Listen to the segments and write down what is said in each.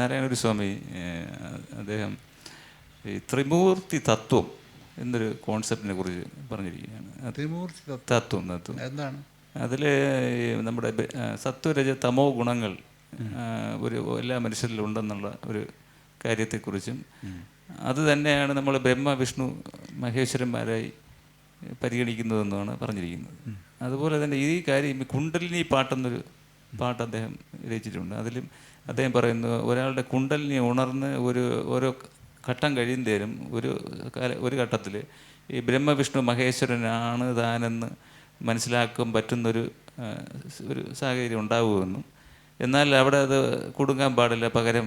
നാരായണ സ്വാമി അദ്ദേഹം ഈ ത്രിമൂർത്തി തത്വം എന്നൊരു കോൺസെപ്റ്റിനെ കുറിച്ച് പറഞ്ഞിരിക്കുകയാണ്. ത്രിമൂർത്തി തത്വം? തത്വം എന്താണ്? അതിൽ നമ്മുടെ സത്വരജ തമോ ഗുണങ്ങൾ ഒരു എല്ലാ മനുഷ്യരിലും ഉണ്ടെന്നുള്ള ഒരു കാര്യത്തെക്കുറിച്ചും അത് തന്നെയാണ് നമ്മൾ ബ്രഹ്മ വിഷ്ണു മഹേശ്വരന്മാരായി പരിഗണിക്കുന്നതെന്നാണ് പറഞ്ഞിരിക്കുന്നത്. അതുപോലെ തന്നെ ഈ കാര്യം കുണ്ടലിനി പാട്ടെന്നൊരു പാട്ട് അദ്ദേഹം രചിച്ചിട്ടുണ്ട്. അതിലും അദ്ദേഹം പറയുന്നു ഒരാളുടെ കുണ്ടലിനെ ഉണർന്ന് ഒരു ഓരോ ഘട്ടം കഴിയുന്തേരും ഒരു കാല ഒരു ഘട്ടത്തിൽ ഈ ബ്രഹ്മവിഷ്ണു മഹേശ്വരനാണ് താനെന്ന് മനസ്സിലാക്കാൻ പറ്റുന്നൊരു ഒരു സാഹചര്യം ഉണ്ടാവുമെന്നും എന്നാൽ അവിടെ അത് കുടുങ്ങാൻ പാടില്ല പകരം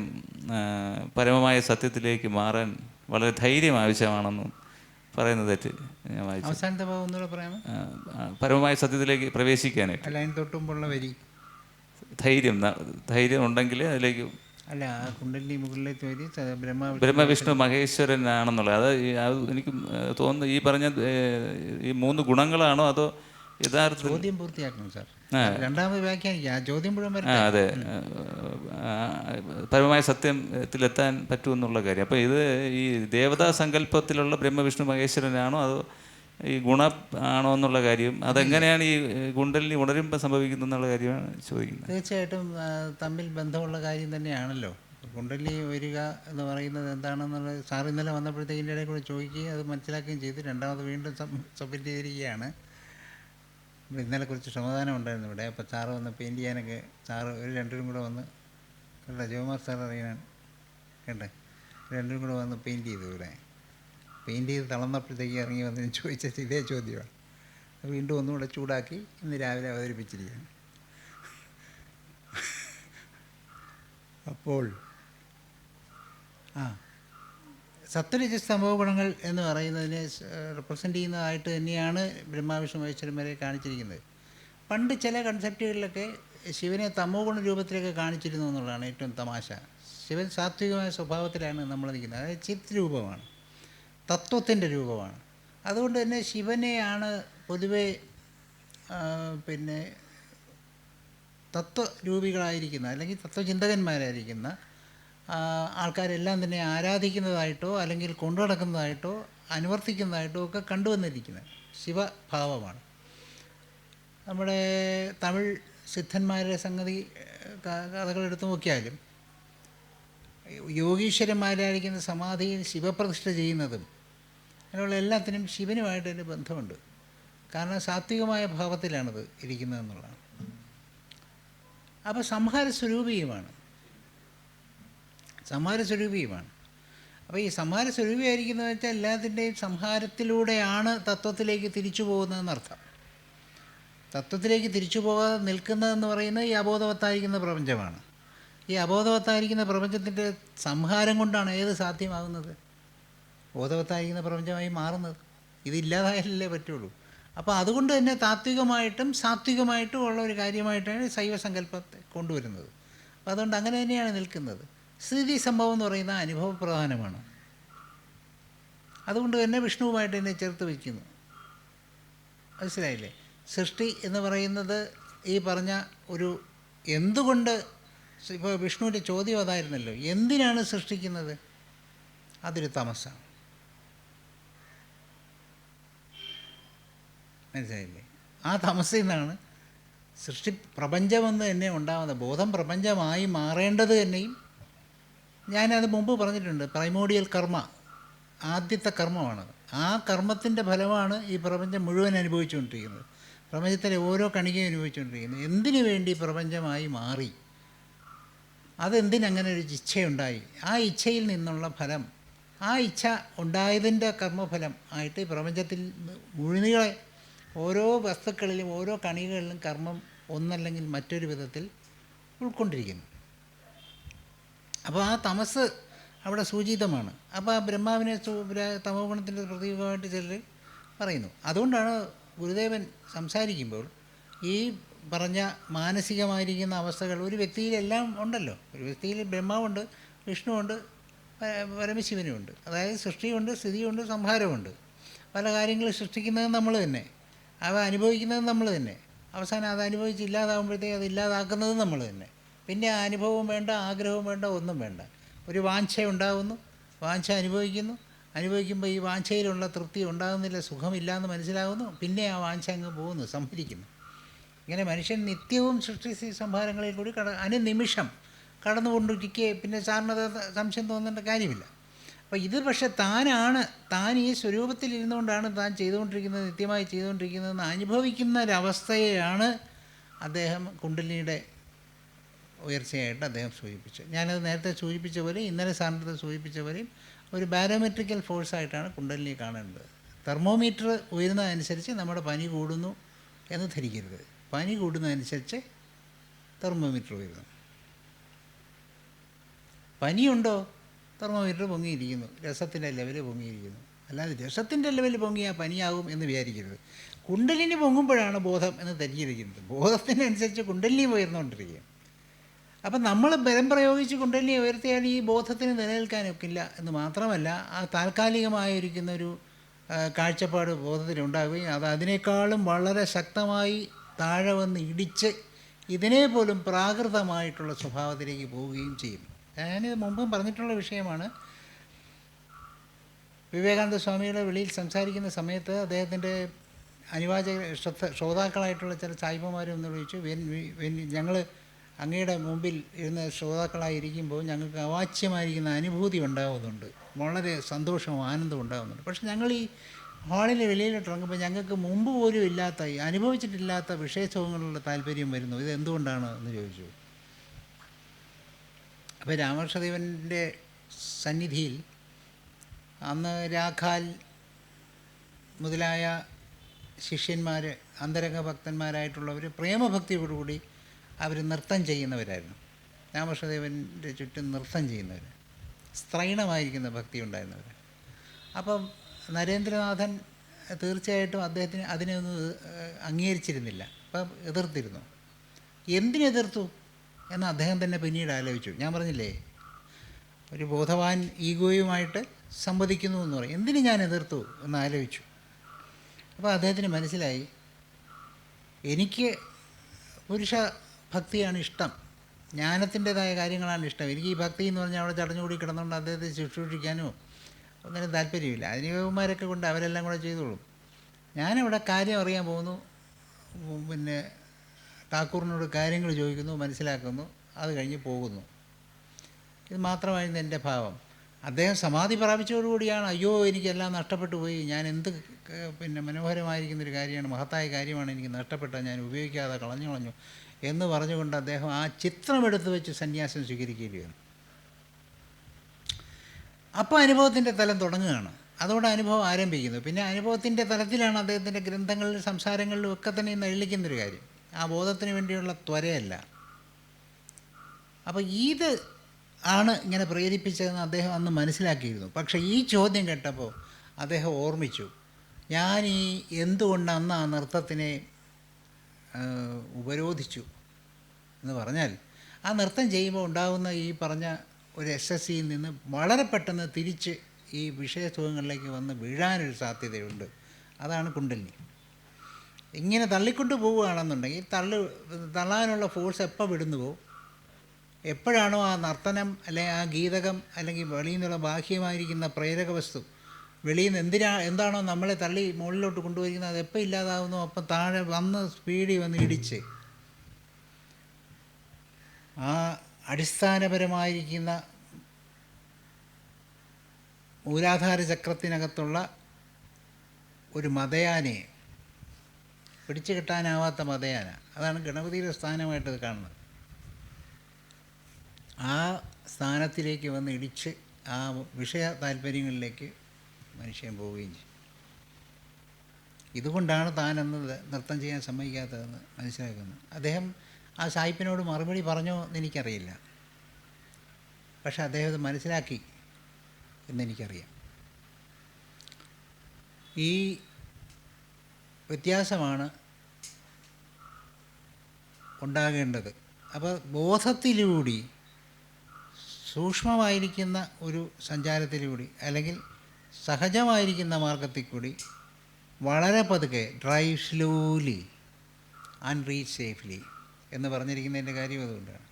പരമമായ സത്യത്തിലേക്ക് മാറാൻ വളരെ ധൈര്യം ആവശ്യമാണെന്നും പറയുന്നത് തെറ്റ് ഞാൻ വായിച്ചു. അവസാനത്തെ പരമമായ സത്യത്തിലേക്ക് പ്രവേശിക്കാനായിട്ട്. അല്ല തൊട്ടുമ്പോഴുള്ള വരി. ധൈര്യം ധൈര്യം ഉണ്ടെങ്കിൽ അതിലേക്ക് അല്ല ആ കുണ്ടലിനി മുകളിലേക്ക് വരി ബ്രഹ്മ ബ്രഹ്മവിഷ്ണു മഹേശ്വരനാണെന്നുള്ളത്. അത് അത് എനിക്ക് തോന്നുന്നു ഈ പറഞ്ഞ ഈ മൂന്ന് ഗുണങ്ങളാണോ അതോ യഥാർത്ഥ ചോദ്യം പൂർത്തിയാക്കണം സാർ. രണ്ടാമത് വ്യാഖ്യാനിക്കുക. ആ ചോദ്യം മുഴുവൻ അതെ. പരമമായ പരമമായ സത്യത്തിലെത്താൻ പറ്റുമെന്നുള്ള കാര്യം. അപ്പോൾ ഇത് ഈ ദേവതാ സങ്കല്പത്തിലുള്ള ബ്രഹ്മവിഷ്ണു മഹേശ്വരനാണോ അതോ ഈ ഗുണ ആണോ എന്നുള്ള കാര്യം അതെങ്ങനെയാണ് ഈ കുണ്ടലിനി ഉണരുമ്പോൾ സംഭവിക്കുന്നത് എന്നുള്ള കാര്യമാണ് ചോദിക്കുന്നത്. തീർച്ചയായിട്ടും തമ്മിൽ ബന്ധമുള്ള കാര്യം തന്നെയാണല്ലോ. കുണ്ടലി വരിക എന്ന് പറയുന്നത് എന്താണെന്നുള്ള സാർ ഇന്നലെ വന്നപ്പോഴത്തേക്ക് ഇതിന്റെ ഇടയിൽ കൂടെ ചോദിക്കുകയും അത് മനസ്സിലാക്കുകയും ചെയ്തു. രണ്ടാമത് വീണ്ടും സബ്മിറ്റ് ചെയ്തിരിക്കുകയാണ്. ഇന്നലെ കുറച്ച് സമാധാനം ഉണ്ടായിരുന്നു ഇവിടെ. അപ്പോൾ സാറ് വന്ന് പെയിന്റ് ചെയ്യാനൊക്കെ സാറ് ഒരു രണ്ടുപേരും കൂടെ വന്ന് കണ്ട ജോമാർ സാർ അറിയാൻ കണ്ടേ രണ്ടുപേരും കൂടെ വന്ന് പെയിന്റ് ചെയ്തു ഇവിടെ. പെയിന്റ് ചെയ്ത് തളർന്നപ്പോഴത്തേക്ക് ഇറങ്ങി വന്ന് ചോദിച്ച ഇതേ ചോദ്യമാണ്. വീണ്ടും വീണ്ടും ഒന്നുകൂടെ ചൂടാക്കി ഇന്ന് രാവിലെ അവതരിപ്പിച്ചിരിക്കുകയാണ്. അപ്പോൾ ആ സത്വരജ സംഭവ ഗുണങ്ങൾ എന്ന് പറയുന്നതിനെ റെപ്രസെന്റ് ചെയ്യുന്നതായിട്ട് തന്നെയാണ് ബ്രഹ്മാവിഷ്ണു മഹേശ്വരന്മാരെ കാണിച്ചിരിക്കുന്നത്. പണ്ട് ചില കൺസെപ്റ്റുകളിലൊക്കെ ശിവനെ തമോ ഗുണ രൂപത്തിലൊക്കെ കാണിച്ചിരുന്നു എന്നുള്ളതാണ് ഏറ്റവും തമാശ. ശിവൻ സാത്വികമായ സ്വഭാവത്തിലാണ് നമ്മൾ നിൽക്കുന്നത്. അതായത് ചിത് രൂപമാണ് തത്വത്തിന്റെ രൂപമാണ്. അതുകൊണ്ട് തന്നെ ശിവനെയാണ് പൊതുവെ പിന്നെ തത്വരൂപികളായിരിക്കുന്ന അല്ലെങ്കിൽ തത്വചിന്തകന്മാരായിരിക്കുന്ന ആൾക്കാരെല്ലാം തന്നെ ആരാധിക്കുന്നതായിട്ടോ അല്ലെങ്കിൽ കൊണ്ടു നടക്കുന്നതായിട്ടോ അനുവർത്തിക്കുന്നതായിട്ടോ ഒക്കെ കണ്ടുവന്നിരിക്കുന്നത് ശിവഭാവമാണ്. നമ്മുടെ തമിഴ് സിദ്ധന്മാരുടെ സംഗതി കഥകളെടുത്ത് നോക്കിയാലും യോഗീശ്വരന്മാരായിരിക്കുന്ന സമാധിയിൽ ശിവപ്രതിഷ്ഠ ചെയ്യുന്നതും അങ്ങനെയുള്ള എല്ലാത്തിനും ശിവനുമായിട്ട് തന്നെ ബന്ധമുണ്ട്. കാരണം സാത്വികമായ ഭാവത്തിലാണത് ഇരിക്കുന്നതെന്നുള്ളതാണ് അപ്പോൾ സംഹാര സ്വരൂപിയുമാണ് സംഹാര സ്വരൂപിയുമാണ് അപ്പോൾ ഈ സംഹാര സ്വരൂപിയായിരിക്കുന്നത് വെച്ചാൽ എല്ലാത്തിന്റെയും സംഹാരത്തിലൂടെയാണ് തത്വത്തിലേക്ക് തിരിച്ചു പോകുന്നതെന്നർത്ഥം. തത്വത്തിലേക്ക് തിരിച്ചു പോകാതെ നിൽക്കുന്നതെന്ന് പറയുന്നത് ഈ അബോധവത്തായിരിക്കുന്ന പ്രപഞ്ചമാണ്. ഈ അബോധവത്തായിരിക്കുന്ന പ്രപഞ്ചത്തിന്റെ സംഹാരം കൊണ്ടാണ് ഏത് സാധ്യമാകുന്നത്? ബോധവത്തായിരിക്കുന്ന പ്രപഞ്ചമായി മാറുന്നത്. ഇതില്ലാതായാലല്ലേ പറ്റുള്ളൂ. അപ്പോൾ അതുകൊണ്ട് തന്നെ താത്വികമായിട്ടും സാത്വികമായിട്ടും ഉള്ള ഒരു കാര്യമായിട്ടാണ് ശൈവസങ്കല്പത്തെ കൊണ്ടുവരുന്നത്. അപ്പോൾ അതുകൊണ്ട് അങ്ങനെ തന്നെയാണ് നിൽക്കുന്നത്. സ്ഥിതി സംഭവം എന്ന് പറയുന്ന അനുഭവപ്രധാനമാണ്. അതുകൊണ്ട് തന്നെ വിഷ്ണുവുമായിട്ട് എന്നെ ചേർത്ത് വയ്ക്കുന്നു. മനസ്സിലായില്ലേ? സൃഷ്ടി എന്ന് പറയുന്നത് ഈ പറഞ്ഞ ഒരു എന്തുകൊണ്ട് ഇപ്പോൾ വിഷ്ണുവിന്റെ ചോദ്യം അതായിരുന്നല്ലോ. എന്തിനാണ് സൃഷ്ടിക്കുന്നത്? അതൊരു തമസാണ്. മനസ്സിലായില്ലേ? ആ തമസിൽ നിന്നാണ് സൃഷ്ടി പ്രപഞ്ചമെന്ന് തന്നെ ഉണ്ടാകുന്നത് ബോധം പ്രപഞ്ചമായി മാറേണ്ടത് തന്നെയും ഞാനത് മുമ്പ് പറഞ്ഞിട്ടുണ്ട്. പ്രൈമോഡിയൽ കർമ്മ ആദ്യത്തെ കർമ്മമാണത്. ആ കർമ്മത്തിന്റെ ഫലമാണ് ഈ പ്രപഞ്ചം മുഴുവൻ അനുഭവിച്ചുകൊണ്ടിരിക്കുന്നത്. പ്രപഞ്ചത്തിലെ ഓരോ കണികയും അനുഭവിച്ചുകൊണ്ടിരിക്കുന്നത് എന്തിനു വേണ്ടി പ്രപഞ്ചമായി മാറി? അതെന്തിനങ്ങനെ ഒരു ഇച്ഛയുണ്ടായി ആ ഇച്ഛയിൽ നിന്നുള്ള ഫലം ആ ഇച്ഛ ഉണ്ടായതിന്റെ കർമ്മഫലം ആയിട്ട് പ്രപഞ്ചത്തിൽ മുഴുനീളെ ഓരോ വസ്തുക്കളിലും ഓരോ കണികകളിലും കർമ്മം ഒന്നല്ലെങ്കിൽ മറ്റൊരു വിധത്തിൽ ഉൾക്കൊണ്ടിരിക്കുന്നു. അപ്പോൾ ആ തമസ് അവിടെ സൂചിതമാണ്. അപ്പോൾ ആ ബ്രഹ്മാവിനെ തമോഗുണത്തിന്റെ പ്രതീകമായിട്ട് ചിലർ പറയുന്നു. അതുകൊണ്ടാണ് ഗുരുദേവൻ സംസാരിക്കുമ്പോൾ ഈ പറഞ്ഞ മാനസികമായിരിക്കുന്ന അവസ്ഥകൾ ഒരു വ്യക്തിയിലെല്ലാം ഉണ്ടല്ലോ. ഒരു വ്യക്തിയിൽ ബ്രഹ്മാവുണ്ട് വിഷ്ണുവുണ്ട് പരമശിവനുമുണ്ട്. അതായത് സൃഷ്ടിയുണ്ട് സ്ഥിതിയുണ്ട് സംഹാരമുണ്ട്. പല കാര്യങ്ങളും സൃഷ്ടിക്കുന്നത് നമ്മൾ തന്നെ. അവ അനുഭവിക്കുന്നത് നമ്മൾ തന്നെ. അവസാനം അത് അനുഭവിച്ച് ഇല്ലാതാകുമ്പോഴത്തേക്ക് അത് ഇല്ലാതാക്കുന്നത് നമ്മൾ തന്നെ. പിന്നെ ആ അനുഭവവും വേണ്ട ആഗ്രഹവും വേണ്ട ഒന്നും വേണ്ട. ഒരു വാഞ്ച ഉണ്ടാകുന്നു വാഞ്ച അനുഭവിക്കുന്നു. അനുഭവിക്കുമ്പോൾ ഈ വാഞ്ചയിലുള്ള തൃപ്തി ഉണ്ടാകുന്നില്ല സുഖമില്ല എന്ന് മനസ്സിലാകുന്നു പിന്നെ ആ വാഞ്ച അങ്ങ് പോകുന്നു സംഭരിക്കുന്നു. ഇങ്ങനെ മനുഷ്യൻ നിത്യവും സൃഷ്ടി സംഹാരങ്ങളിൽ കൂടി കട അനുനിമിഷം കടന്നുകൊണ്ടിരിക്കുക പിന്നെ സാറിനത് സംശയം തോന്നേണ്ട കാര്യമില്ല. അപ്പോൾ ഇത് പക്ഷെ താനാണ് താൻ ഈ സ്വരൂപത്തിൽ ഇരുന്നുകൊണ്ടാണ് താൻ ചെയ്തുകൊണ്ടിരിക്കുന്നത് നിത്യമായി ചെയ്തുകൊണ്ടിരിക്കുന്നതെന്ന് അനുഭവിക്കുന്ന ഒരവസ്ഥയെയാണ് അദ്ദേഹം കുണ്ടലിനിയുടെ ഉയർച്ചയായിട്ട് അദ്ദേഹം സൂചിപ്പിച്ചത്. ഞാനത് നേരത്തെ സൂചിപ്പിച്ച പോലെ ഇന്നലെ സാറിന്റെ സൂചിപ്പിച്ച പോലെയും ഒരു ബാരോമെട്രിക്കൽ ഫോഴ്സായിട്ടാണ് കുണ്ടലിനി കാണേണ്ടത്. തെർമോമീറ്റർ ഉയരുന്നതനുസരിച്ച് നമ്മുടെ പനി കൂടുന്നു എന്ന് ധരിക്കരുത്. പനി കൂടുന്നതനുസരിച്ച് തെർമോമീറ്റർ ഉയരുന്നു പനിയുണ്ടോ? തെർമോമീറ്റർ പൊങ്ങിയിരിക്കുന്നു. രസത്തിന്റെ ലെവൽ പൊങ്ങിയിരിക്കുന്നു. അല്ലാതെ രസത്തിന്റെ ലെവൽ പൊങ്ങിയാൽ പനിയാകും എന്ന് വിചാരിക്കരുത്. കുണ്ടലിനി പൊങ്ങുമ്പോഴാണ് ബോധം എന്ന് തെറ്റിയിരിക്കുന്നത് ബോധത്തിനനുസരിച്ച് കുണ്ടലിനി ഉയർന്നുകൊണ്ടിരിക്കുകയും അപ്പം നമ്മൾ ബലം പ്രയോഗിച്ച് കുണ്ടലിനി ഉയർത്തിയാൽ ഈ ബോധത്തിന് നിലനിൽക്കാനൊക്കില്ല എന്ന് മാത്രമല്ല ആ താൽക്കാലികമായിരിക്കുന്ന ഒരു ആ, കാഴ്ചപ്പാട് ബോധത്തിലുണ്ടാവുകയും അത് അതിനേക്കാളും വളരെ ശക്തമായി താഴെ വന്ന് ഇടിച്ച് ഇതിനെ പോലും പ്രാകൃതമായിട്ടുള്ള സ്വഭാവത്തിലേക്ക് പോവുകയും ചെയ്യും. ഞാനിത് മുമ്പും പറഞ്ഞിട്ടുള്ള വിഷയമാണ്. വിവേകാനന്ദ സ്വാമിയുടെ വെളിയിൽ സംസാരിക്കുന്ന സമയത്ത് അദ്ദേഹത്തിന്റെ അനിവാചക ശ്രദ്ധ ശ്രോതാക്കളായിട്ടുള്ള ചില സായിപ്പന്മാരും എന്ന് ചോദിച്ചു ഞങ്ങൾ അങ്ങയുടെ മുമ്പിൽ ഇരുന്ന ശ്രോതാക്കളായിരിക്കുമ്പോൾ ഞങ്ങൾക്ക് അവാച്യമായിരിക്കുന്ന അനുഭൂതി ഉണ്ടാകുന്നുണ്ട് വളരെ സന്തോഷവും ആനന്ദവും ഉണ്ടാകുന്നുണ്ട് പക്ഷെ ഞങ്ങൾ ഈ ഹാളിൽ വെളിയിലോട്ട് ഇറങ്ങുമ്പോൾ ഞങ്ങൾക്ക് മുമ്പ് പോലും ഇല്ലാത്ത അനുഭവിച്ചിട്ടില്ലാത്ത വിഷയസുഖങ്ങളുള്ള താല്പര്യം വരുന്നു. ഇത് എന്തുകൊണ്ടാണ് എന്ന് ചോദിച്ചു. അപ്പോൾ രാമകൃഷ്ണദേവന്റെ സന്നിധിയിൽ അന്ന് രാഖാൽ മുതലായ ശിഷ്യന്മാർ അന്തരംഗ ഭക്തന്മാരായിട്ടുള്ളവർ പ്രേമഭക്തിയോടുകൂടി അവർ നൃത്തം ചെയ്യുന്നവരായിരുന്നു. രാമകൃഷ്ണദേവന്റെ ചുറ്റും നൃത്തം ചെയ്യുന്നവർ സ്ത്രൈണമായിരിക്കുന്ന ഭക്തി ഉണ്ടായിരുന്നവർ അപ്പം നരേന്ദ്രനാഥൻ തീർച്ചയായിട്ടും അദ്ദേഹത്തിന് അതിനെ ഒന്നും അംഗീകരിച്ചിരുന്നില്ല. അപ്പം എതിർത്തിരുന്നു. എന്തിനെതിർത്തു എന്ന് അദ്ദേഹം തന്നെ പിന്നീട് ആലോചിച്ചു. ഞാൻ പറഞ്ഞില്ലേ ഒരു ബോധവാൻ ഈഗോയുമായിട്ട് സംവദിക്കുന്നു എന്ന് പറയും. എന്തിന് ഞാൻ എതിർത്തു എന്ന് ആലോചിച്ചു. അപ്പോൾ അദ്ദേഹത്തിന് മനസ്സിലായി എനിക്ക് പുരുഷ ഭക്തിയാണ് ഇഷ്ടം. ജ്ഞാനത്തിന്റെതായ കാര്യങ്ങളാണ് ഇഷ്ടം. എനിക്ക് ഈ ഭക്തി എന്ന് പറഞ്ഞാൽ അവിടെ ചടഞ്ഞുകൂടി കിടന്നുകൊണ്ട് അദ്ദേഹത്തെ ശുശ്രൂഷിക്കാനോ ഒന്നിനും താല്പര്യമില്ല. അതിന് അതിനിവന്മാരൊക്കെ കൊണ്ട് അവരെല്ലാം കൂടെ ചെയ്തോളും. ഞാനവിടെ കാര്യം അറിയാൻ പോകുന്നു. പിന്നെ താക്കൂറിനോട് കാര്യങ്ങൾ ചോദിക്കുന്നു മനസ്സിലാക്കുന്നു അത് കഴിഞ്ഞ് പോകുന്നു. ഇത് മാത്രമായിരുന്നു എന്റെ ഭാവം. അദ്ദേഹം സമാധി പ്രാപിച്ചതോടുകൂടിയാണ് അയ്യോ എനിക്കെല്ലാം നഷ്ടപ്പെട്ടു പോയി. ഞാൻ എന്ത് പിന്നെ മനോഹരമായിരിക്കുന്നൊരു കാര്യമാണ് മഹത്തായ കാര്യമാണ് എനിക്ക് നഷ്ടപ്പെട്ട ഞാൻ ഉപയോഗിക്കാതെ കളഞ്ഞു കളഞ്ഞു എന്ന് പറഞ്ഞുകൊണ്ട് അദ്ദേഹം ആ ചിത്രമെടുത്ത് വെച്ച് സന്യാസം സ്വീകരിക്കുകയാണ് അപ്പോൾ അനുഭവത്തിന്റെ തലം തുടങ്ങുകയാണ്. അതോടെ അനുഭവം ആരംഭിക്കുന്നു. പിന്നെ അനുഭവത്തിന്റെ തലത്തിലാണ് അദ്ദേഹത്തിന്റെ ഗ്രന്ഥങ്ങളിലും സംസാരങ്ങളിലും ഒക്കെ തന്നെ ഇന്ന് എഴുതിക്കുന്നൊരു കാര്യം. ആ ബോധത്തിന് വേണ്ടിയുള്ള ത്വരയല്ല. അപ്പോൾ ഇത് ആണ് ഇങ്ങനെ പ്രേരിപ്പിച്ചതെന്ന് അദ്ദേഹം അന്ന് മനസ്സിലാക്കിയിരുന്നു. പക്ഷേ ഈ ചോദ്യം കേട്ടപ്പോൾ അദ്ദേഹം ഓർമ്മിച്ചു. ഞാൻ ഈ എന്തുകൊണ്ട് അന്ന് ആ നൃത്തത്തിനെ ഉപരോധിച്ചു? എന്ന് പറഞ്ഞാൽ ആ നൃത്തം ചെയ്യുമ്പോൾ ഉണ്ടാകുന്ന ഈ പറഞ്ഞ ഒരു എസ് എസ് സിയിൽ നിന്ന് വളരെ പെട്ടെന്ന് തിരിച്ച് ഈ വിഷയസുഖങ്ങളിലേക്ക് വന്ന് വീഴാനൊരു സാധ്യതയുണ്ട്. അതാണ് കുണ്ടലിനി ഇങ്ങനെ തള്ളിക്കൊണ്ട് പോവുകയാണെന്നുണ്ടെങ്കിൽ തള്ളു തള്ളാനുള്ള ഫോഴ്സ് എപ്പോൾ വിടുന്നു പോവും? എപ്പോഴാണോ ആ നർത്തനം അല്ലെങ്കിൽ ആ ഗീതകം അല്ലെങ്കിൽ വെളിയിൽ നിന്നുള്ള ബാഹ്യമായിരിക്കുന്ന പ്രേരക വസ്തു വെളിയിൽ നിന്ന് എന്തിനാ എന്താണോ നമ്മളെ തള്ളി മുകളിലോട്ട് കൊണ്ടുപോയിരിക്കുന്നത് അത് എപ്പോൾ ഇല്ലാതാവുന്നു അപ്പം താഴെ വന്ന് സ്പീഡിൽ വന്ന് ഇടിച്ച് ആ അടിസ്ഥാനപരമായിരിക്കുന്ന മൂലാധാര ചക്രത്തിനകത്തുള്ള ഒരു മതയാനയെ പിടിച്ചു കിട്ടാനാവാത്ത മതയാന. അതാണ് ഗണപതിയുടെ സ്ഥാനമായിട്ട് ഇത് കാണുന്നത്. ആ സ്ഥാനത്തിലേക്ക് വന്ന് ഇടിച്ച് ആ വിഷയ താല്പര്യങ്ങളിലേക്ക് മനുഷ്യൻ പോവുകയും ചെയ്യും. ഇതുകൊണ്ടാണ് താനെന്നത് നൃത്തം ചെയ്യാൻ സമ്മതിക്കാത്തതെന്ന് മനസ്സിലാക്കുന്നത്. അദ്ദേഹം ആ സായിപ്പിനോട് മറുപടി പറഞ്ഞോ എന്നെനിക്കറിയില്ല. പക്ഷെ അദ്ദേഹം അത് മനസ്സിലാക്കി എന്നെനിക്കറിയാം. ഈ വ്യത്യാസമാണ് ഉണ്ടാകേണ്ടത്. അപ്പോൾ ബോധത്തിലൂടി സൂക്ഷ്മമായിരിക്കുന്ന ഒരു സഞ്ചാരത്തിലൂടി അല്ലെങ്കിൽ സഹജമായിരിക്കുന്ന മാർഗത്തിൽ കൂടി വളരെ പതുക്കെ drive slowly and reach safely എന്ന് പറഞ്ഞിരിക്കുന്നതിന്റെ കാര്യം അതുകൊണ്ടാണ്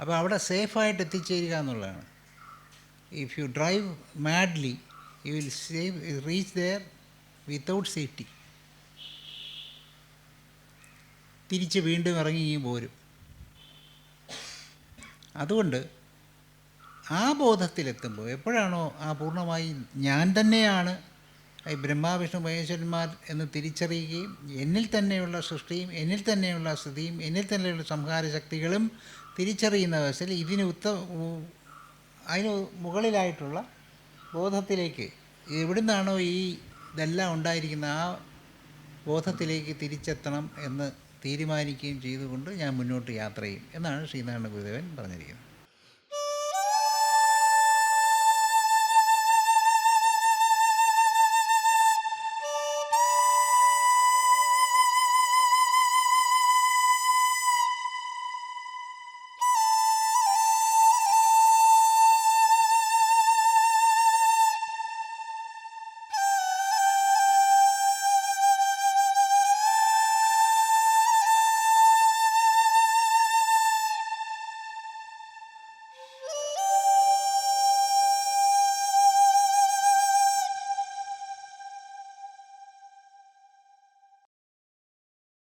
അപ്പോൾ അവിടെ സേഫായിട്ട് എത്തിച്ചേരുക എന്നുള്ളതാണ്. If you drive madly you will save reach there without safety തിരിച്ച് വീണ്ടും ഇറങ്ങി പോരും. അതുകൊണ്ട് ആ ബോധത്തിലെത്തുമ്പോൾ എപ്പോഴാണോ ആ പൂർണമായി ഞാൻ തന്നെയാണ് ഈ ബ്രഹ്മാവിഷ്ണു മഹേശ്വരന്മാർ എന്ന് തിരിച്ചറിയുകയും എന്നിൽ തന്നെയുള്ള സൃഷ്ടിയും എന്നിൽ തന്നെയുള്ള സ്ഥിതിയും എന്നിൽ തന്നെയുള്ള സംഹാര ശക്തികളും തിരിച്ചറിയുന്ന അവസ്ഥയിൽ ഇതിന് ഉത്ത അതിന് മുകളിലായിട്ടുള്ള ബോധത്തിലേക്ക് എവിടുന്നാണോ ഈ ഇതെല്ലാം ഉണ്ടായിരിക്കുന്ന ആ ബോധത്തിലേക്ക് തിരിച്ചെത്തണം എന്ന് തീരുമാനിക്കുകയും ചെയ്തുകൊണ്ട് ഞാൻ മുന്നോട്ട് യാത്ര ചെയ്യും എന്നാണ് ശ്രീനാരായണ ഗുരുദേവൻ പറഞ്ഞിരിക്കുന്നത്.